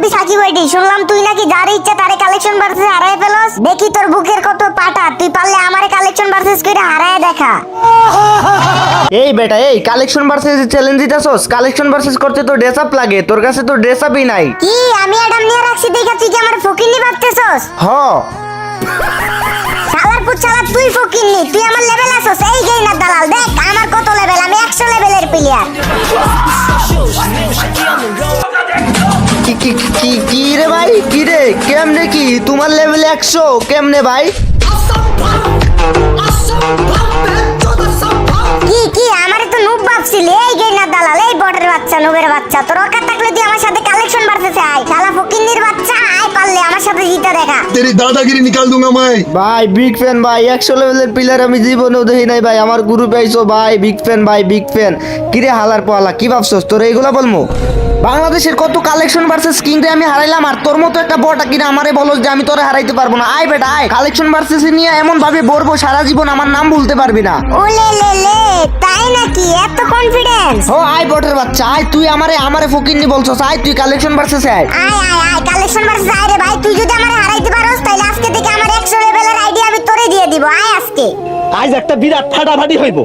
মুরব্বি সাকিব ওইটি শুনলাম তুই নাকি যার ইচ্ছা তারে কালেকশন ভার্সেস হারায় ফেলস? দেখি তোর বুকের কত পাটা তুই পারলে আমারে কালেকশন ভার্সেস করে হারায় দেখা। এই বেটা এই কালেকশন ভার্সেস চ্যালেঞ্জ দিতেছস কালেকশন ভার্সেস করতে তো ড্রেস আপ লাগে তোর কাছে তো ড্রেস আপই নাই। কি আমি অ্যাডাম নিয়ে রাখছি দেখা তুই কি আমার ফকিন্নি ভাবতেছস? হ। শালার পুত শালা তুই ফকিন্নি তুই আমার লেভেল আসস এই গেই না দালাল দেখ আমার কত লেভেল আমি 100 লেভেলের প্লেয়ার কি কি কি কি রে ভাই? কি রে? কেমনে কি? তোমার লেভেল একশো? কেমনে ভাই? কি কি? আমারে তো নুব ভাবছিলি। এই গেইনা দালাল এই বটের বাচ্চা নুবের বাচ্চা। তোর অকাত থাকলে তুই আমার সাথে কালেকশন বাড়তে চাই শালা ফকিন্দির বাচ্চা আয় পারলে আমার সাথে জিতা দেখা। তেরি দাদাগিরি নিকাল দুঙ্গা মাই ভাই বিগ ফ্যান ভাই একশো লেভেলের পিলার আমি জীবনেও দেখি নাই ভাই। আমার গ্রুপে আইছো ভাই বিগ ফ্যান ভাই বিগ ফ্যান কিরে হালার পালা কি ভাবছস? তোর এইগুলা বলমু? বাংলাদেশের কত কালেকশন ভার্সেস কিং রে আমি হারাইলাম আর তোর মতো একটা বটা কিনা আমারে বলো যে আমি তোরে হারাইতে পারব না। আয় বেটা আয়। কালেকশন ভার্সেস নিয়ে এমন ভাবে বলব সারা জীবন আমার নাম ভুলতে পারবি না। ওলে লে লে তাই নাকি? এত কনফিডেন্স ও আয় বটের বাচ্চা আয়। তুই আমারে আমারে ফকিরনি বলছস আয়। তুই কালেকশন ভার্সেস আয়। আয় আয় আয়। কালেকশন ভার্সেস আয় রে ভাই। তুই যদি আমারে হারাইতে পারোস তাহলে আজকে থেকে আমার 100 লেভেলের আইডি আমি তোরে দিয়ে দিব। আয় আজকে। আজ একটা বিরাট ফাটাফাটি হইব।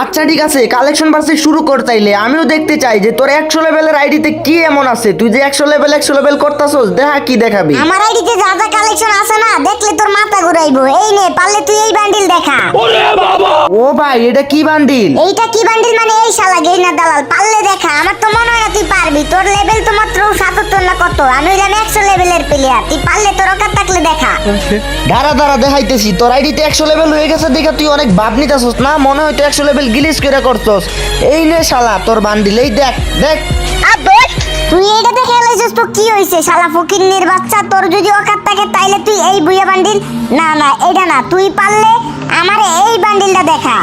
আচ্ছা ঠিক আছে কালেকশন ভার্সেস শুরু কর তাইলে। আমিও দেখতে চাই যে তোর একশো লেভেলের আইডিতে কি এমন আছে? তুই যে একশো লেভেল একশো লেভেল করতাছস দেখা কি দেখাবি? আমার আইডিতে যা যা কালেকশন আছে না দেখলে তোর মাথা ঘুরাইবো। এই নে পারলে তুই এই বান্ডিল দেখা। ওরে বাবা! ও ভাই এটা কি বান্ডিল এইটা কি বান্ডিল মানে এই শালা গেইনা দালাল? পারলে দেখা আমার তো মনে হয় না তুই পারবি। তোর লেভেল তো মাত্র সাতাত্তর না কত? আমি হইলাম একশো লেভেলের প্লেয়ার তুই পারলে তোর অকার থাকলে দেখা। দাঁড়া দাঁড়া দেখাইতেছি। তোর আইডিতে একশো লেভেল হয়ে গেছে দেখে তুই অনেক ভাব নিতেছস। না মনে হয় তুই একশো লেভেল গিলিস করে করছস এই নে শালা, তোর বান্ডিলেই দেখ দেখ। দেখ তুই এটা দেখে এলাইছিস তো কি হইছে? শালা নির বাচ্চা, তোর যদি অকাত থাকে তাইলে তুই এই বুইয়া বান্ডিল না না এটা না, তুই পারলে আমারে এই বান্ডিলটা দেখা।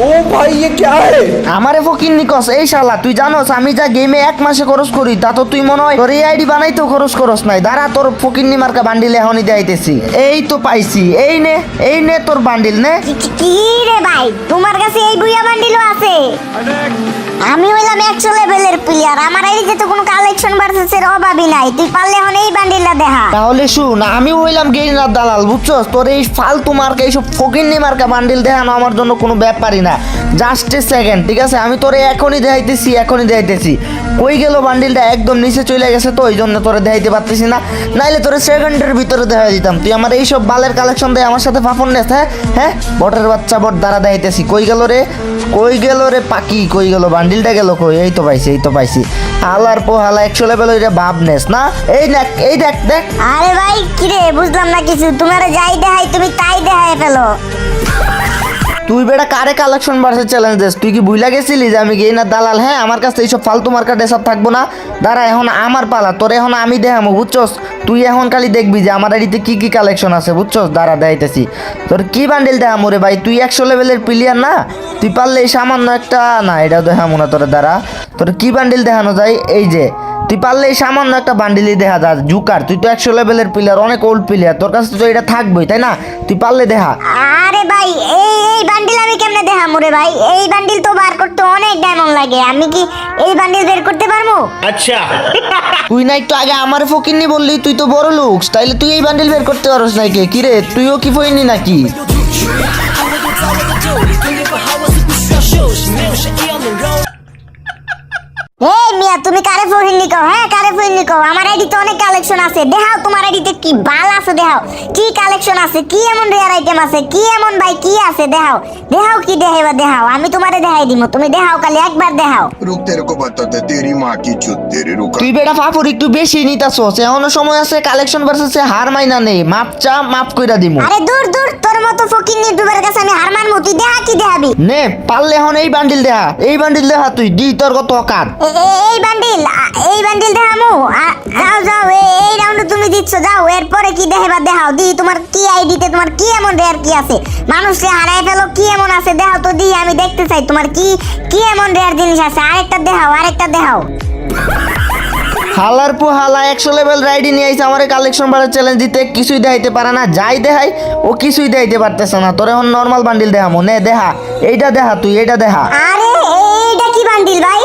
ও ভাই ये क्या है আমারে ফকির নিকস এই শালা তুই জানোস আমি যা গেমে এক মাসে খরচ করি তা তো তুই মনে হয় তোর এই আইডি বানাইতেও খরচ করস নাই দাঁড়া তোর ফকির মার্কা বান্ডিল এখনই দেখাইতেছি এই তো পাইছি এই নে এই নে তোর বান্ডিল নে কি- কি- কি রে ভাই তোমার কাছে এই বুইয়া বান্ডিলও আছে আমি হইলাম একশো লেভেলের প্লেয়ার আমার আইডিতে তো কোনো কালেকশন ভার্সেসের অভাবই নাই। তুই পারলে এখন এই বান্ডিলটা দেখা। তাহলে শুন আমি হইলাম গেইনার দালাল, বুঝছস? তোর এই ফালতু মার্কা, এইসব ফকিন্নি মার্কা বান্ডিল দেখানো আমার জন্য কোনো ব্যাপারই না। জাস্ট এ সেকেন্ড ঠিক আছে? আমি তোরে এখনই দেখাইতেছি এখনই দেখাইতেছি। কই গেল বান্ডিলটা? একদম নিচে চলে গেছে তো, ওই জন্য তোরে দেখাইতে পারতেছি না। নাইলে তোরে সেকেন্ডের ভিতরে দেখা দিতাম। তুই আমার এইসব বালের কালেকশন দেয় আমার সাথে ফাফন নেস হ্যাঁ? হ্যাঁ? বটের বাচ্চা বট দ্বারা দেখাইতেছি। কই গেল রে? কই গেল রে পাকি কই গেল বান্ডিলটা গেল কই? এই তো পাইছি, এই তো পাইছি। হালার পোহালা, একশো লেভেল ওইটা ভাবনেস না? এই দেখ এই দেখ দেখ। আরে ভাই, কিরে, বুঝলাম না কিছু। তোমার যাই দেখাই, তুমি তাই দেখাই ফেলো। তুই বেটা কারে কালেকশন বাড়ছে চ্যালেঞ্জ দিস? তুই কি বুইলা গেছিলি যে আমি গেই না দালাল? হ্যাঁ আমার কাছে এইসব ফালতু মার্কা ডেসাপ থাকব না। দাঁড়া, এখন আমার পালা, তোর এখন আমি দেখামো, বুঝছস? তুই এখন খালি দেখবি যে আমার আইডিতে কি কি কালেকশন আছে, বুঝছস? দাঁড়া, দেখাইতেছি। তোর কি বান্ডিল দেখামো রে ভাই? তুই একশো লেভেলের প্লেয়ার না? তুই পারলে এই সামান্য একটা, না, এটাও দেখামো না তোর, দাঁড়া। তোর কি বান্ডিল দেখানো যায়? এই যে, তুই পারলে এই সামান্য একটা বান্ডিলই দেখা যা, জুকার। তুই তো একশো লেভেলের প্লেয়ার অনেক ওল্ড প্লেয়ার তোর কাছে তো এটা থাকবেই, তাই না? তুই পারলে দেখা। ভাই এই এই বান্ডিল আমি কেমনে দেখাম রে ভাই? এই বান্ডিল তো বার করতে অনেক ডায়মন্ড লাগে। আমি কি এই বান্ডিল বের করতে পারব আচ্ছা। তুই না একটু আগে আমার ফকিরনি বললি তুই তো বড় লোক তাইলে তুই এই বান্ডিল বের করতে পারস না কে কি রে তুইও কি ফইনি নাকি? এই মিয়া তুমি কারে ফোন নিকো হ্যাঁ কারে ফোন নিকো আমার আইডিতে অনেক কালেকশন আছে। দেখাও তোমার আইডিতে কি বাল আছে দেখাও। কি কালেকশন আছে কি এমন রেয়ার আইটেম আছে কি এমন ভাই কি আছে দেখাও। দেখাও কি দেখাইবা দেখাও। আমি তোমারে দেখাই দিমু তুমি দেখাও কালি একবার দেখাও। রুক তেরে কো বাতাতে তেরি মা কি চুত তেরে রুকা তুই বেটা ফাফর একটু বেশি নিতাছস। এমন সময় আছে কালেকশন ভার্সেস হার মাইনা নেই। মাপ চা মাপ কইরা দিমু। আরে দূর দূর তোর মতো ফকিং নি কাছে আমি হার মানমু। তুই দেখা কি দেখাবি? নে পারলে হন এই বান্ডিল দেখা। এই বান্ডিল দেখা তুই দি তোর কত কাট এই বান্ডিল এই বান্ডিল দেখামু। যাও যাও এই রাউন্ডে তুমি দিচ্ছ যাও এরপরে কি দেখাবা দেখাও। দি তোমার কি আইডিতে তোমার কি এমন রেয়ার কি আছে? মানুষকে হারায় ফেলো কি এমন আছে দেখাও তো দি আমি দেখতে চাই তোমার কি কি এমন রেয়ার জিনিস আছে। আরেকটা দেখাও আরেকটা দেখাও। হালার পু হালা একশো লেভেল রাইডি নিয়ে আইছে আমার কালেকশন বাড়ার চ্যালেঞ্জ দিতে কিছুই দেখাইতে পারে না যাই দেখাই ও কিছুই দেখাইতে পারতেছে না। তোর এখন নর্মাল বান্ডিল দেখামো নে দেখা এইটা দেখা তুই এইটা দেখা। আরে এইটা কি বান্ডিল ভাই?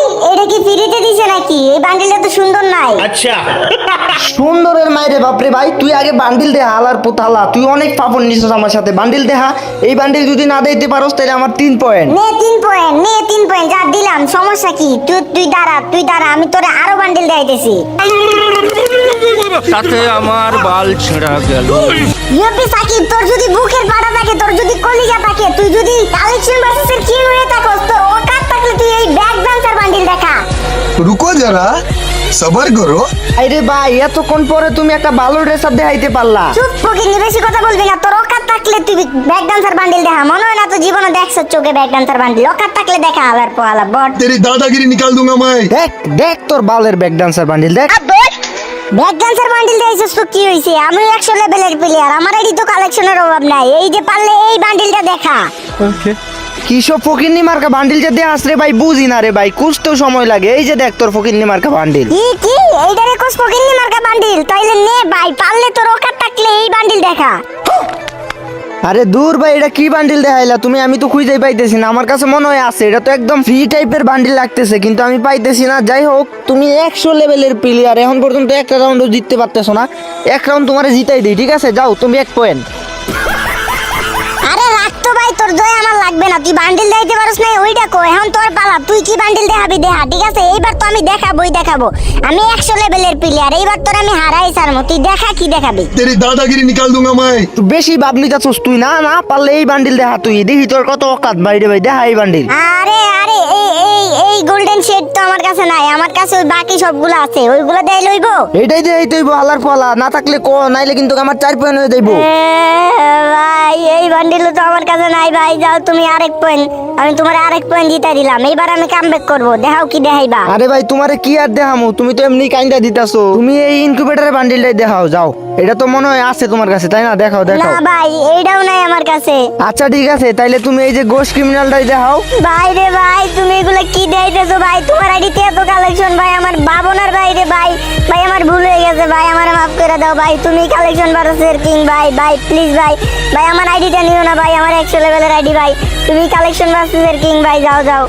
কি? এই বান্ডিলটা তো সুন্দর নাই। আচ্ছা। সুন্দরের মায়ের বাপরে ভাই তুই আগে বান্ডিল দেহা আলার পোতালা। তুই অনেক পাপন নিছিস আমার সাথে। বান্ডিল দেহা এই বান্ডিল যদি না দিতে পারোস তাহলে আমার তিন পয়েন্ট নে তিন পয়েন্ট নে তিন পয়েন্ট যা দিলাম সমস্যা কি? তুই তুই দাঁড়া তুই দাঁড়া আমি তোরে আরও বান্ডিল দেখাইতেছি। সাথে আমার বাল ছেঁড়া গেল। ইয়োপি সাকিব তোর যদি বুকের পাড়া থাকে তোর যদি কলিজা থাকে তুই যদি কালেকশন ভার্সেস এর কিং হয়ে থাকস তোর ওকাত থাকলে তুই এই ব্যাক ডান্সার বান্ডিল দেখা। রুকো যারা সবার করো। আরে ভাই এতক্ষণ পরে তুমি একটা ভালো ড্রেস আপ দেখাইতে পারলা। চুপ ফকিনি বেশি কথা বলবি না। তোর অকাত থাকলে তুই ব্যাক ডান্সার বান্ডিল দেখা। মনে হয় না তো জীবনে দেখছ চোখে ব্যাক ডান্সার বান্ডিল অকাত থাকলে দেখা আবার পোয়ালা বট। তেরি দাদাগিরি নিকাল দুঙ্গা মাই। দেখ দেখ তোর বালের ব্যাক ডান্সার বান্ডিল দেখ। ব্যাক ডান্সার বান্ডিল দিয়েছিস তো কি হইছে? আমি 100 লেভেলের প্লেয়ার আমার এই তো কালেকশনের অভাব নাই। এই যে পারলে এই বান্ডিলটা দেখা। ওকে কিসব ফকিন্নি মার্কা বান্ডিল যে ভাই বুঝি না রে ভাই কুছতেও সময় লাগে। এই যে দেখ তোর মার্কা বান্ডিল। কি? কি এইটারে পকিনি মার্কা বান্ডিল। তাইলে নে ভাই পারলে তোর থাকলে এই বান্ডিল দেখা। আরে দূর ভাই এটা কি বান্ডিল দেখাইলা? তুমি আমি তো খুঁজেই পাইতেছি না। আমার কাছে মনে হয় আছে এটা তো একদম ফ্রি টাইপের বান্ডিল লাগতেছে কিন্তু আমি পাইতেছি না। যাই হোক তুমি একশো লেভেলের প্লেয়ার এখন পর্যন্ত একটা রাউন্ডও জিততে পারতেছো না। এক রাউন্ড তোমার জিতাই দিই ঠিক আছে? যাও তুমি এক পয়েন্ট থাক তো ভাই তোর দয়া আমার লাগবে না। তুই বান্ডিল দিতে পারস না ওইটা কো এখন তোর পালা। তুই কি বান্ডিল দেখাবি? দেখা ঠিক আছে? এইবার তো আমি দেখাবই দেখাবো। আমি একশো লেভেলের প্লেয়ার এইবার তোর আমি হারাই সারমো তুই দেখা কি দেখাবি? তেরি দাদাগিরি নিকাল দুঙ্গা মাই তুই বেশি বাবলি যাচ্ছিস তুই না না পারলে এই বান্ডিল দেখা তুই। দেখি তোর কত অকাত। বাইরে ভাই দেখা এই বান্ডিল আরে এই গোল্ডেন শেড তো আমার কাছে নাই আমার কাছে ওই বাকি সবগুলো আছে ওইগুলো দেয় লইবো? এটাই দেই তুই হালার ফলা না থাকলে ক নাইলে কিন্তু আমার চার পয়েন্ট হয়ে এ, ভাই এই বান্ডিল তো আমার কাছে নাই ভাই যাও তুমি আরেক পয়েন্ট আমি তোমার আরেক পয়েন্ট জিতে দিলাম এইবার আমি কামব্যাক করব দেখাও কি দেখাইবা। আরে ভাই তোমারে কি আর দেখামু? তুমি তো এমনি কাইন্দা দিতাছো। তুমি এই ইনকিউবেটরের বান্ডিলটাই দেখাও যাও। এটা তো মনে হয় আছে তোমার কাছে তাই না? দেখাও না ভাই এইটাও নাই আমার কাছে। আচ্ছা ঠিক আছে তাইলে তুমি এই যে গোশ ক্রিমিনালটাই দেখাও। ভাই রে ভাই তুমি এগুলো কি দেখাইতেছো ভাই? তোমার আইডিতে এত কালেকশন ভাই আমার বাবনার ভাই রে ভাই। ভাই আমার ভুল হয়ে গেছে ভাই আমার মাফ করে দাও ভাই। তুমি কালেকশন ভারসের কিং ভাই ভাই প্লিজ ভাই। ভাই আমার আইডিটা নিও না ভাই আমার একশো লেভেলের আইডি ভাই। তুমি কালেকশন ভার্সেসের কিং ভাই যাও যাও।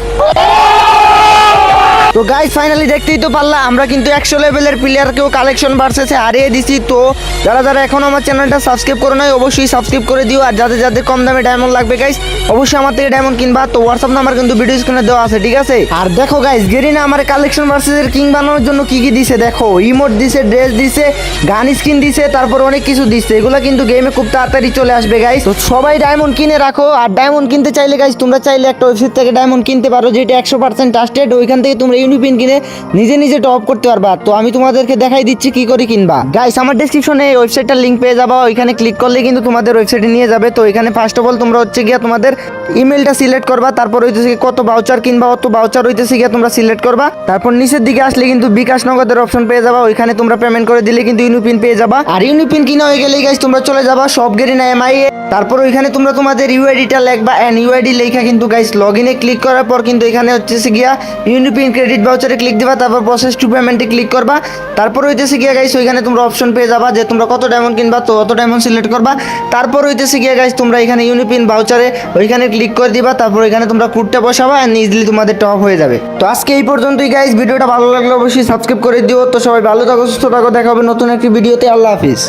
তো গাইস ফাইনালি দেখতেই তো পারলা আমরা কিন্তু একশো লেভেলের প্লেয়ারকেও কালেকশন ভার্সেসে হারিয়ে দিছি তো যারা যারা এখন আমার চ্যানেলটা সাবস্ক্রাইব করে নাই, অবশ্যই সাবস্ক্রাইব করে দিও। আর যাদের যাদের কম দামে ডায়মন্ড লাগবে গাইস অবশ্যই আমার থেকে ডায়মন্ড কিনবা। তো হোয়াটসঅ্যাপ নাম্বার কিন্তু ভিডিও স্ক্রিনে দেওয়া আছে, ঠিক আছে? আর দেখো গাইস গেরিনা আমার কালেকশন ভার্সেসের কিং বানানোর জন্য কি কি দিছে, দেখো ইমোট দিছে ড্রেস দিছে গান স্কিন দিছে, তারপর অনেক কিছু দিছে। এগুলো কিন্তু গেমে খুব তাড়াতাড়ি চলে আসবে গাইস তো সবাই ডায়মন্ড কিনে রাখো। আর ডায়মন্ড কিনতে চাইলে গাইস তোমরা চাইলে একটা ওয়েবসাইট থেকে ডায়মন্ড কিনতে পারো, যেটা একশো পার্সেন্ট ট্রাস্টেড ওইখান থেকে তোমরা ইউনিপিন কিনে নিজে নিজে টপ করতে পারবা। তো আমি তোমাদেরকে দেখাই দিচ্ছি কি করে কিনবা। গাইস আমার ডেসক্রিপশনে এই ওয়েবসাইটটার লিঙ্ক পেয়ে যাবা। ওইখানে ক্লিক করলে কিন্তু তোমাদের ওয়েবসাইটে নিয়ে যাবে। তো এখানে ফার্স্ট অফ অল তোমরা হচ্ছে গিয়া তোমাদের ইমেলটা সিলেক্ট করবা। তারপর হইতেছে কত বাউচার কিনবা, অত বাউচার হইতেছে গিয়া তোমরা সিলেক্ট করবা। তারপর নিচের দিকে আসলে কিন্তু বিকাশ নগদের অপশন পেয়ে যাবা। ওইখানে তোমরা পেমেন্ট করে দিলে কিন্তু ইউনিপিন পেয়ে যাবা। আর ইউনিপিন কিনা হয়ে গেলে গাইস তোমরা চলে যাবা সব গেরি না এমআই তারপর ওইখানে তোমরা তোমাদের ইউআইডিটা লেখবা এন্ড ইউআইডি লেখা কিন্তু গাইস লগ ইনে ক্লিক করার পর কিন্তু এখানে হচ্ছে গিয়া ইউনিপিন ক্রেডিট ভাউচারে ক্লিক দিবা। তারপর প্রসেস টু পেমেন্টে ক্লিক করবা। তারপর হইতেছে গিয়া গাইস ওইখানে তোমরা অপশন পেয়ে যাবা যে তোমরা কত ডায়মন্ড কিনবা, তো অত ডায়মন্ড সিলেক্ট করবা। তারপর হইতেছে গিয়ে গাইস তোমরা এখানে ইউনিপিন বাউচারে ওইখানে ক্লিক করে দিবা, তারপর এখানে তোমরা কুটটা বসাবা এন্ড ইজিলি তোমাদের টপ হয়ে যাবে। তো আজকে এই পর্যন্তই গাইজ ভিডিওটা ভালো লাগলে অবশ্যই সাবস্ক্রাইব করে দিও। তো সবাই ভালো থাকো, সুস্থ থাকো, দেখা হবে নতুন একটি ভিডিওতে। আল্লাহ হাফিজ।